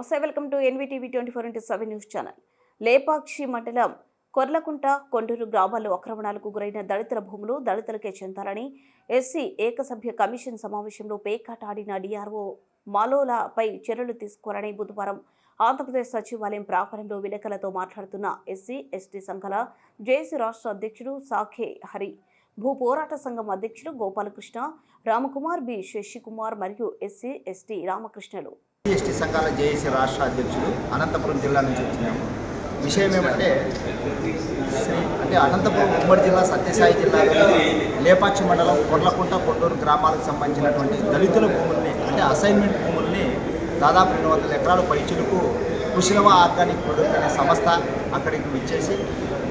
నమస్తే welcome to NVTV twenty four into seven news channel. Lepakshi మండలం కొర్లకుంట కొండూరు గ్రామాల్లో అక్రమణాలకు గురైన దళితుల భూములు దళితులకే చెందాలని ఎస్సీ ఏకసభ్య కమిషన్ సమావేశంలో పేకాటాడిన డిఆర్ఓ మాలోలాపై చర్యలు తీసుకోవాలని బుధవారం ఆంధ్రప్రదేశ్ సచివాలయం ప్రాంగణంలో విలేకరులతో మాట్లాడుతున్న ఎస్సీ ఎస్టీ సంఘాల జేసీ రాష్ట్ర అధ్యక్షుడు సాఖే హరి భూ పోరాట సంఘం అధ్యక్షుడు గోపాలకృష్ణ రామకుమార్ బి శశికుమార్ మరియు ఎస్సీ ఎస్టీ రామకృష్ణలు. ఎస్టీ సంఘాల జేఏసీ రాష్ట్ర అధ్యక్షుడు అనంతపురం జిల్లా నుంచి వచ్చినాము విషయం ఏమంటే శ్రీ అంటే అనంతపురం ఉమ్మడి జిల్లా సత్యసాయి జిల్లాలో లేపాక్షి మండలం కొర్లకుంట కొట్టూరు గ్రామాలకు సంబంధించినటువంటి దళితుల భూముల్ని అంటే అసైన్మెంట్ భూముల్ని దాదాపు రెండు వందల ఎకరాల పైచులకు కుశలవ ఆర్గానిక్ ప్రొడక్ట్ అనే సంస్థ అక్కడికి విచ్చేసి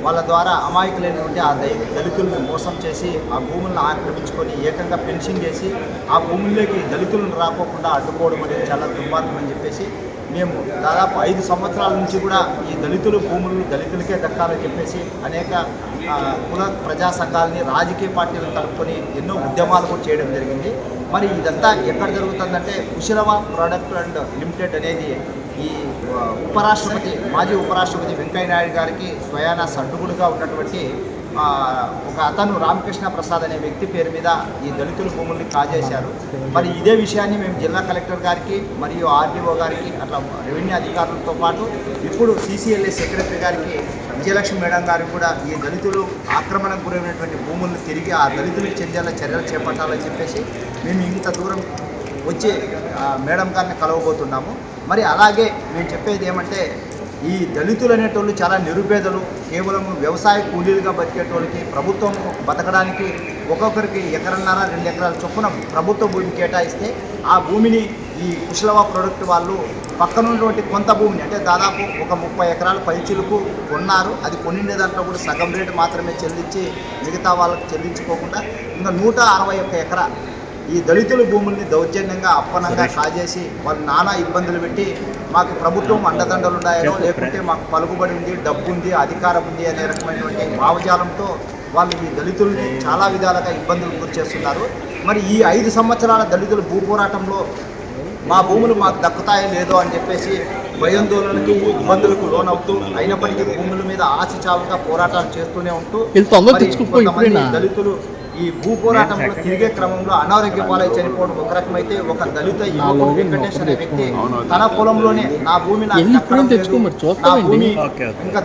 వాళ్ళ ద్వారా అమాయకులైనటువంటి ఆ దళి దళితులను మోసం చేసి ఆ భూములను ఆక్రమించుకొని ఏకంగా పెన్షన్ చేసి ఆ భూముల్లోకి దళితులను రాకోకుండా అడ్డుకోవడం అనేది చాలా దుర్మార్గం అని చెప్పేసి మేము దాదాపు ఐదు సంవత్సరాల నుంచి కూడా ఈ దళితులు భూములు దళితులకే దక్కాలని చెప్పేసి అనేక కుల ప్రజా సంఘాలని రాజకీయ పార్టీలను కలుపుకొని ఎన్నో ఉద్యమాలు కూడా చేయడం జరిగింది. మరి ఇదంతా ఎక్కడ జరుగుతుందంటే కుశలవ ప్రోడక్ట్ అండ్ లిమిటెడ్ అనేది ఈ ఉపరాష్ట్రపతి మాజీ ఉపరాష్ట్రపతి వెంకయ్యనాయుడు గారికి స్వయాన సడ్డుగుడుగా ఉన్నటువంటి ఒక అతను రామకృష్ణ ప్రసాద్ అనే వ్యక్తి పేరు మీద ఈ దళితుల భూముల్ని కాజేశారు. మరి ఇదే విషయాన్ని మేము జిల్లా కలెక్టర్ గారికి మరియు ఆర్డీఓ గారికి అట్లా రెవెన్యూ అధికారులతో పాటు ఇప్పుడు సీసీఎల్ఏ సెక్రటరీ గారికి విజయలక్ష్మి మేడం గారికి కూడా ఈ దళితులు ఆక్రమణకు గురైనటువంటి భూములను తిరిగి ఆ దళితులకు చెందేలా చర్యలు చేపట్టాలని చెప్పేసి మేము ఇంత దూరం వచ్చి మేడం గారిని కలవబోతున్నాము. మరి అలాగే మేము చెప్పేది ఏమంటే ఈ దళితులు అనేటోళ్ళు చాలా నిరుపేదలు కేవలం వ్యవసాయ కూలీలుగా బతికేటోళ్ళకి ప్రభుత్వం బతకడానికి ఒక్కొక్కరికి ఎకరన్నర రెండు ఎకరాల చొప్పున ప్రభుత్వ భూమి కేటాయిస్తే ఆ భూమిని ఈ కుశలవ ప్రొడక్ట్ వాళ్ళు పక్కనున్నటువంటి కొంత భూమిని అంటే దాదాపు ఒక ముప్పై ఎకరాల పైచులకు కొన్నారు. అది కొన్ని దాంట్లో కూడా సగం రేటు మాత్రమే చెల్లించి మిగతా వాళ్ళకి చెల్లించుకోకుండా ఇంకా నూట అరవై ఒక్క ఎకరా ఈ దళితుల భూముల్ని దౌర్జన్యంగా అప్పనంగా కాజేసి వాళ్ళు నానా ఇబ్బందులు పెట్టి మాకు ప్రభుత్వం అండదండలు ఉన్నాయనో లేకుంటే మాకు పలుకుబడి ఉంది డబ్బు ఉంది అధికారం ఉంది అనే రకమైనటువంటి భావజాలంతో వాళ్ళు ఈ దళితుల్ని చాలా విధాలుగా ఇబ్బందులు గురి చేస్తున్నారు. మరి ఈ ఐదు సంవత్సరాల దళితుల భూ పోరాటంలో మా భూములు మాకు దక్కుతాయో లేదో అని చెప్పేసి భయాందోళనకి ఇబ్బందులకు లోనవుతూ అయినప్పటికీ భూముల మీద ఆశ చావుగా పోరాటాలు చేస్తూనే ఉంటూ? దళితులు ఈ భూ పోరాటంలో తిరిగే క్రమంలో అనారోగ్య పాలై చనిపోవడం ఒక రకమైతే ఒక దళిత యువకుడు వెంకటేష్ అనే. వ్యక్తి తన పొలంలోనే నా భూమి నా? భూమి. ఇంకా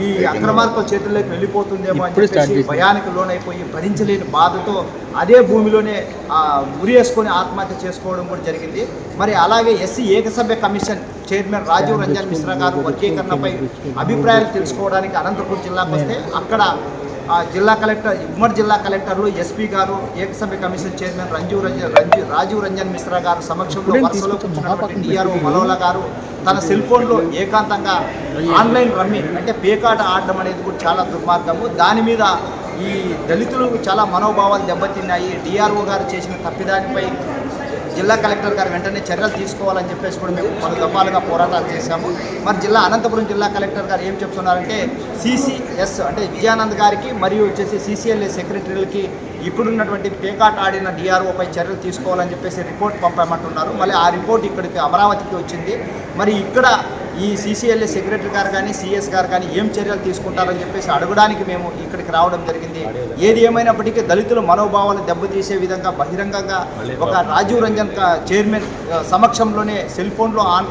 ఈ అక్రమార్కుల చేతుల్లోకి వెళ్ళిపోతుందేమో అని చెప్పేసి. భయానికి లోనైపోయి భరించలేని బాధతో అదే భూమిలోనే ఆ, ఉరి వేసుకొని ఆత్మహత్య చేసుకోవడం కూడా జరిగింది మరి అలాగే ఎస్సీ ఏకసభ్య కమిషన్ చైర్మన్ రాజీవ్ రంజన్ మిశ్రా గారు వర్గీకరణపై అభిప్రాయాలు తెలుసుకోవడానికి అనంతపురం జిల్లాకు వస్తే అక్కడ ఆ, జిల్లా కలెక్టర్ ఉమ్మడి జిల్లా కలెక్టర్లు ఎస్పీ గారు ఏకసభ్య కమిషన్ చైర్మన్ రంజీవ్ రంజన్ రంజీ రాజీవ్ రంజన్ మిశ్రా గారు సమక్షంలో వరుసలో? కూర్చున్నటువంటి డిఆర్ఓ మలోలా గారు తన సెల్ ఫోన్లో ఏకాంతంగా ఆన్లైన్ రమ్మి. అంటే పేకాట ఆడడం అనేది కూడా చాలా దుర్మార్గము. దాని మీద ఈ దళితులకు చాలా మనోభావాలు దెబ్బతిన్నాయి. డిఆర్ఓ గారు చేసిన తప్పిదానిపై జిల్లా కలెక్టర్ గారు వెంటనే చర్యలు తీసుకోవాలని చెప్పేసి కూడా మేము పలు దఫాలుగా పోరాటాలు చేశాము. మరి జిల్లా అనంతపురం జిల్లా కలెక్టర్ గారు ఏం చెప్తున్నారంటే సిసిఎస్ అంటే విజయానంద్ గారికి మరియు వచ్చేసి సిసిఎల్ఏ సెక్రటరీలకి ఇప్పుడున్నటువంటి పేకాట్ ఆడిన డిఆర్ఓపై చర్యలు తీసుకోవాలని చెప్పేసి రిపోర్ట్ పంపామంటున్నారు. మళ్ళీ ఆ రిపోర్ట్ ఇక్కడికి అమరావతికి వచ్చింది. మరి ఇక్కడ ఈ సీసీఎల్ఏ సెక్రటరీ గారు కానీ సిఎస్ గారు కానీ ఏం చర్యలు తీసుకుంటారని చెప్పేసి అడగడానికి మేము ఇక్కడికి రావడం జరిగింది. ఏది ఏమైనప్పటికీ దళితుల మనోభావాలు దెబ్బతీసే విధంగా బహిరంగంగా ఒక రాజీవ్ రంజన్ చైర్మన్ సమక్షంలోనే సెల్ ఫోన్లో ఆన్